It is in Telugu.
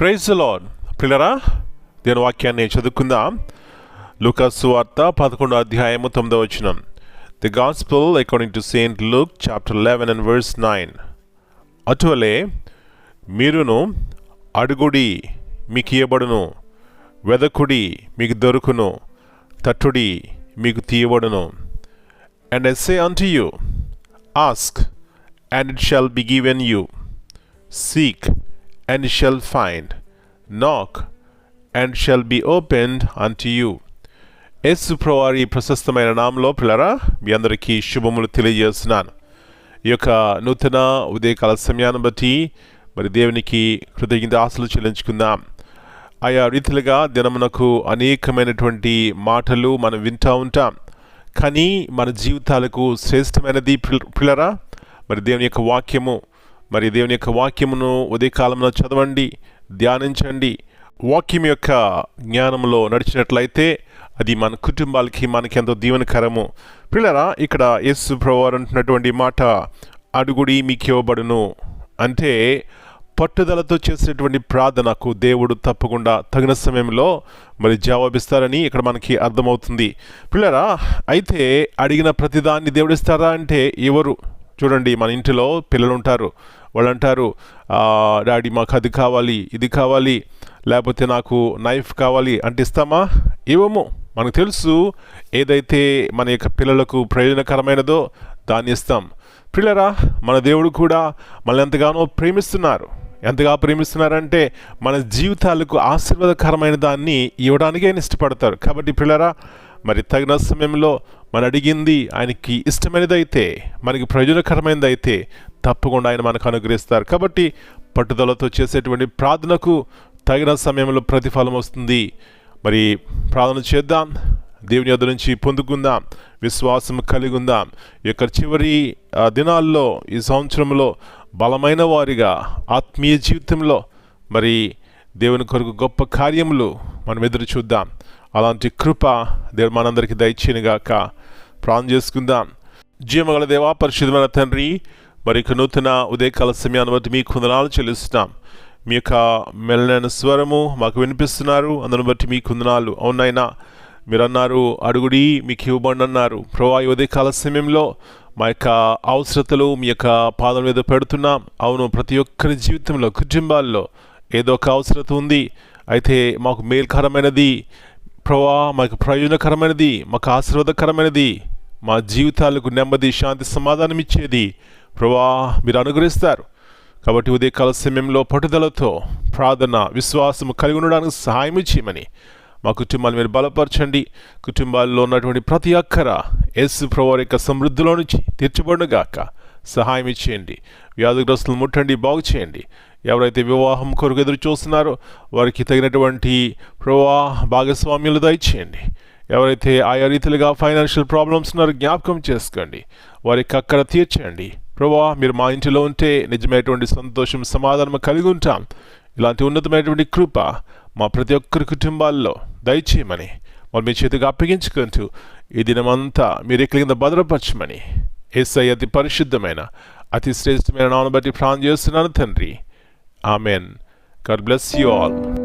ప్రైజ్ లాడ్ పిల్లరా దేని వాక్యాన్ని చదువుకుందాం. లూకాసు వార్త పదకొండు అధ్యాయము తొమ్మిదో వచనం. The gospel according to Saint Luke chapter eleven and verse nine అటువలే మీరును అడుగుడి మీకు ఇవ్వబడును వెదకుడి మీకు దొరుకును. తట్టుడి మీకు తీయబడును. And I say unto you ask and it shall be given you seek and shall find. Knock, and shall be opened unto you. Yesu ప్రవారి ప్రశస్తమైన నామంలో పిల్లరా మీ అందరికీ శుభములు తెలియజేస్తున్నాను ఈ యొక్క నూతన ఉదయకాల సమయాన్ని బట్టి మరి దేవునికి కృతజ్ఞత ఆశలు చెల్లించుకుందాం ఆయా రీతిలుగా దినమునకు అనేకమైనటువంటి మాటలు మనం వింటూ ఉంటాం కానీ మన జీవితాలకు శ్రేష్టమైనది పిల్లరా మరి దేవుని యొక్క వాక్యము మరి దేవుని యొక్క వాక్యమును ఉదయకాలంలో చదవండి ధ్యానించండి. వాక్యం యొక్క జ్ఞానంలో నడిచినట్లయితే అది మన కుటుంబాలకి మనకి ఎంతో దీవెనకరము. పిల్లరా ఇక్కడ యేసు ప్రభువారు అంటున్నటువంటి మాట అడుగుడి మీకు ఇవ్వబడును. అంటే పట్టుదలతో చేసేటువంటి ప్రార్థనకు దేవుడు తప్పకుండా తగిన సమయంలో మరి జవాబిస్తారని ఇక్కడ మనకి అర్థమవుతుంది. పిల్లరా అయితే అడిగిన ప్రతిదాన్ని దేవుడిస్తారా అంటే ఎవరు? చూడండి మన ఇంటిలో పిల్లలు ఉంటారు వాళ్ళు అంటారు డాడీ మాకు అది కావాలి ఇది కావాలి లేకపోతే నాకు నైఫ్ కావాలి అంటే ఇస్తామా ఇవ్వము. మనకు తెలుసు ఏదైతే మన యొక్క పిల్లలకు ప్రయోజనకరమైనదో దాన్ని ఇస్తాం. పిల్లరా మన దేవుడు కూడా మనల్ని ఎంతగానో ప్రేమిస్తున్నారు. ఎంతగా ప్రేమిస్తున్నారంటే మన జీవితాలకు ఆశీర్వాదకరమైన దాన్ని ఇవ్వడానికి ఆయన ఇష్టపడతారు. కాబట్టి పిల్లరా మరి తగిన సమయంలో మనం అడిగింది ఆయనకి ఇష్టమైనదైతే మనకి ప్రయోజనకరమైనదైతే తప్పకుండా ఆయన మనకు అనుగ్రహిస్తారు. కాబట్టి పట్టుదలతో చేసేటువంటి ప్రార్థనకు తగిన సమయంలో ప్రతిఫలం వస్తుంది. మరి ప్రార్థన చేద్దాం. దేవుని యొద్ నుంచి పొందుకుందాం. విశ్వాసం కలిగి ఉందాం. ఈ యొక్క చివరి దినాల్లో ఈ సంవత్సరంలో బలమైన వారిగా ఆత్మీయ జీవితంలో మరి దేవుని కొరకు గొప్ప కార్యములు మనం ఎదురు చూద్దాం. అలాంటి కృప దేవుడు మనందరికీ దయచేయనుగాక. ప్రాణం చేసుకుందాం. జీవగల దేవా పరిశుద్ధమైన తండ్రి మరి నూతన ఉదయకాల సమయాన్ని బట్టి మీ కుందనాలు చెల్లిస్తున్నాం. మీ యొక్క మెల్లైన స్వరము మాకు వినిపిస్తున్నారు. అందును బట్టి మీ కుందనాలు అవునైనా. మీరు అన్నారు అడుగుడి మీకు ఇవ్వబడి అన్నారు ప్రభా ఈ ఉదయకాల సమయంలో మా యొక్క అవసరతలు మీ యొక్క పాదం మీద పెడుతున్నాం. అవును ప్రతి ఒక్కరి జీవితంలో కుటుంబాల్లో ఏదో ఒక అవసరత ఉంది. అయితే మాకు మేల్కరమైనది. ప్రభా మాకు ప్రయోజనకరమైనది. మాకు ఆశీర్వాదకరమైనది. మా జీవితాలకు నెమ్మది శాంతి సమాధానం ఇచ్చేది ప్రభా మీరు అనుగ్రహిస్తారు. కాబట్టి ఉదయకాల సమయంలో పట్టుదలతో ప్రార్థన విశ్వాసము కలిగి ఉండడానికి సహాయం ఇచ్చేయమని మా కుటుంబాలు మీరు బలపరచండి. కుటుంబాల్లో ఉన్నటువంటి ప్రతి అక్కర యేసు ప్రభు యొక్క సమృద్ధిలో నుంచి తీర్చబడుగాక సహాయం ఇచ్చేయండి వ్యాధిగ్రస్తులు ముట్టండి బాగు చేయండి. ఎవరైతే వివాహం కొరకు ఎదురు చూస్తున్నారో వారికి తగినటువంటి ప్రవా భాగస్వామ్యులు దయచేయండి. ఎవరైతే ఆయా రీతిలుగా ఫైనాన్షియల్ ప్రాబ్లమ్స్ ఉన్నారో జ్ఞాపకం చేసుకోండి. వారికి అక్కడ తీర్చండి ప్రభా మీరు మా ఇంటిలో ఉంటే నిజమైనటువంటి సంతోషం సమాధానం కలిగి ఉంటాం. ఇలాంటి ఉన్నతమైనటువంటి కృప మా ప్రతి ఒక్కరి కుటుంబాల్లో దయచేయమని వాళ్ళు మీ చేతికి అప్పగించుకుంటూ ఈ దినమంతా మీరు ఎక్కడి కింద భద్రపరచమని ఎస్ఐ అతి పరిశుద్ధమైన అతి శ్రేష్టమైన నామను బట్టి ప్రాణం చేస్తున్నాను తండ్రి. Amen. God bless you all.